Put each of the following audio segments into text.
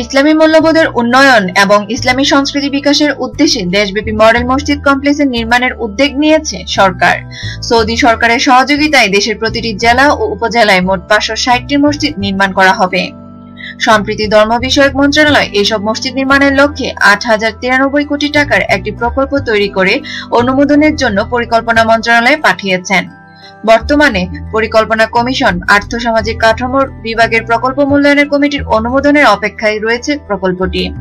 ইসলামী মূল্যবোধের উন্নয়ন এবং ইসলামী সংস্কৃতি বিকাশের উদ্দেশ্যে দেশব্যাপী মডেল মসজিদ কমপ্লেক্সের নির্মাণের উদ্যোগ নিয়েছে সরকার। সৌদি সরকারের সহযোগিতায় দেশের প্রতিটি জেলা ও উপজেলায় মোট পাঁচশো ষাটটি মসজিদ নির্মাণ করা হবে। সম্প্রীতি ধর্ম বিষয়ক মন্ত্রণালয় এসব মসজিদ নির্মাণের লক্ষ্যে আট হাজার তিরানব্বই কোটি টাকার একটি প্রকল্প তৈরি করে অনুমোদনের জন্য পরিকল্পনা মন্ত্রণালয়ে পাঠিয়েছেন। বর্তমানে পরিকল্পনা কমিশন আর্থসামাজিক কাঠামোর বিভাগের প্রকল্প মূল্যায়নের কমিটির অনুমোদনের অপেক্ষায় রয়েছে প্রকল্পটি।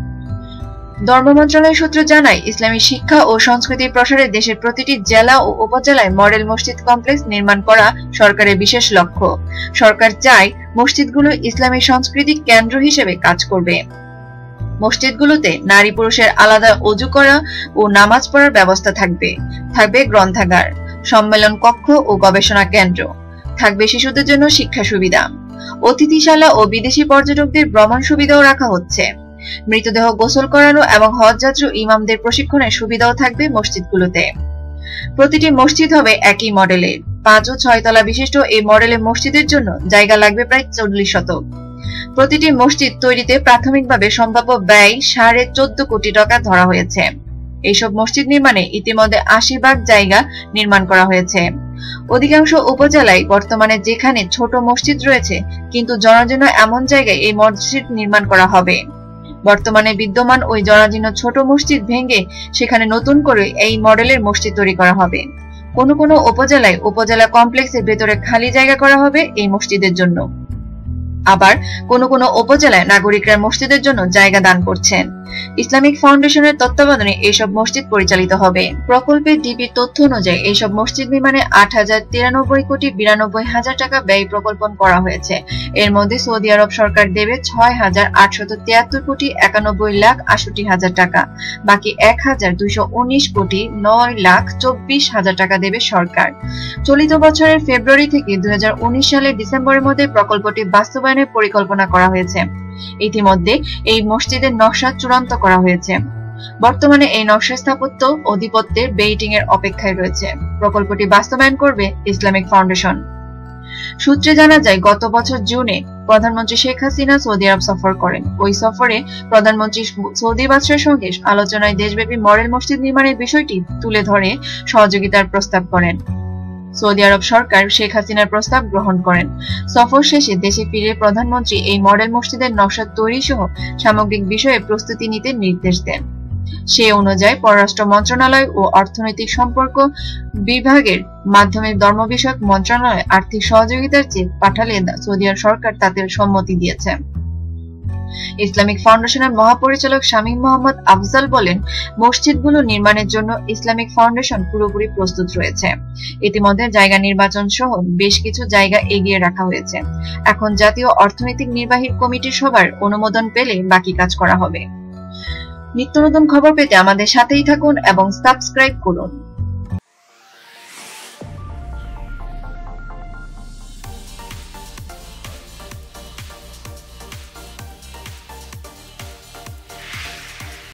ধর্ম মন্ত্রণালয় সূত্র জানায়, ইসলামী শিক্ষা ও সংস্কৃতির প্রসারে দেশের প্রতিটি জেলা ও উপজেলায় মডেল মসজিদ কমপ্লেক্স নির্মাণ করা সরকারের বিশেষ লক্ষ্য। সরকার চায় মসজিদগুলো ইসলামী সংস্কৃতিক কেন্দ্র হিসেবে কাজ করবে। মসজিদগুলোতে নারী পুরুষের আলাদা অজু করা ও নামাজ পড়ার ব্যবস্থা থাকবে। থাকবে গ্রন্থাগার। সম্মেলন কক্ষ ও গবেষণা কেন্দ্র। থাকবে শিশুদের জন্য শিক্ষা সুবিধা। অতিথিশালা ও বিদেশি পর্যটকদের ভ্রমণ সুবিধাও রাখা হচ্ছে। মৃতদেহ গোসল করানো এবং হজযাত্রী ইমামদের প্রশিক্ষণের সুবিধাও থাকবে মসজিদগুলোতে। প্রতিটি মসজিদ হবে একই মডেলের পাঁচ ও ছয় তলা বিশিষ্ট এই মডেলের মসজিদের জন্য জায়গা লাগবে প্রায় চল্লিশ শতক। প্রতিটি মসজিদ তৈরিতে প্রাথমিকভাবে সম্ভাব্য ব্যয় সাড়ে চোদ্দ কোটি টাকা ধরা হয়েছে। এইসব মসজিদ নির্মাণে ইতিমধ্যে আশি ভাগ জায়গা নির্মাণ করা হয়েছে। অধিকাংশ উপজেলায় বর্তমানে যেখানে ছোট মসজিদ রয়েছে, কিন্তু জনাজীর্ণ এমন জায়গায় এই মসজিদ নির্মাণ করা হবে। বর্তমানে বিদ্যমান ওই জনাজীর্ণ ছোট মসজিদ ভেঙে সেখানে নতুন করে এই মডেলের মসজিদ তৈরি করা হবে। কোনো কোনো উপজেলায় উপজেলা কমপ্লেক্সের ভেতরে খালি জায়গা করা হবে এই মসজিদের জন্য। আবার কোনো কোনো উপজেলায় নাগরিকরা মসজিদের জন্য জায়গা দান করছেন। ইসলামিক ফাউন্ডেশনের তত্ত্বাবধানে এইসব মসজিদ পরিচালিত হবে। প্রকল্পের ডিবির তথ্য অনুযায়ী এইসব মসজিদ নির্মাণে আট হাজার তিরানব্বই কোটি বিরানব্বই হাজার টাকা ব্যয় প্রকল্পন করা হয়েছে। এর মধ্যে সৌদি আরব সরকার দেবে ছয় হাজার আটশত তিয়াত্তর কোটি একানব্বই লাখ আষট্টি হাজার টাকা। বাকি এক হাজার দুইশো উনিশ কোটি নয় লাখ চব্বিশ হাজার টাকা দেবে সরকার। চলিত বছরের ফেব্রুয়ারি থেকে দুই হাজার উনিশ সালের ডিসেম্বরের মধ্যে প্রকল্পটি বাস্তবায়নের পরিকল্পনা করা হয়েছে। ইতিমধ্যে এই মসজিদের নকশা চূড়ান্ত করা হয়েছে। বর্তমানে এই নকশা স্থাপত্য অধিপত্যের বেইটিং এর অপেক্ষায় রয়েছে। প্রকল্পটি বাস্তবায়ন করবে ইসলামিক ফাউন্ডেশন। সূত্রে জানা যায়, গত বছর জুনে প্রধানমন্ত্রী শেখ হাসিনা সৌদি আরব সফর করেন। ওই সফরে প্রধানমন্ত্রী সৌদি বাদশার সঙ্গে আলোচনায় দেশব্যাপী মডেল মসজিদ নির্মাণের বিষয়টি তুলে ধরে সহযোগিতার প্রস্তাব করেন। সৌদি আরব সরকার শেখ হাসিনার প্রস্তাব গ্রহণ করেন। সফর শেষে দেশে ফিরে প্রধানমন্ত্রী এই মডেল মসজিদের নকশা তৈরি সহ সামগ্রিক বিষয়ে প্রস্তুতি নিতে নির্দেশ দেন। সে অনুযায়ী পররাষ্ট্র মন্ত্রণালয় ও অর্থনৈতিক সম্পর্ক বিভাগের মাধ্যমে ধর্ম বিষয়ক মন্ত্রণালয় আর্থিক সহযোগিতার চেয়ে পাঠালে সৌদি আরব সরকার তাতে সম্মতি দিয়েছে। ইসলামিক ফাউন্ডেশনের মহাপরিচালক শামীম মোহাম্মদ আফজাল বলেন, মসজিদগুলো নির্মাণের জন্য ইসলামিক ফাউন্ডেশন পুরোপুরি প্রস্তুত রয়েছে। ইতিমধ্যে জায়গা নির্বাচন সহ বেশ কিছু জায়গা এগিয়ে রাখা হয়েছে। এখন জাতীয় অর্থনৈতিক নির্বাহী কমিটি সবার অনুমোদন পেলে বাকি কাজ করা হবে। নিত্য নতুন খবর পেতে আমাদের সাথেই থাকুন এবং সাবস্ক্রাইব করুন।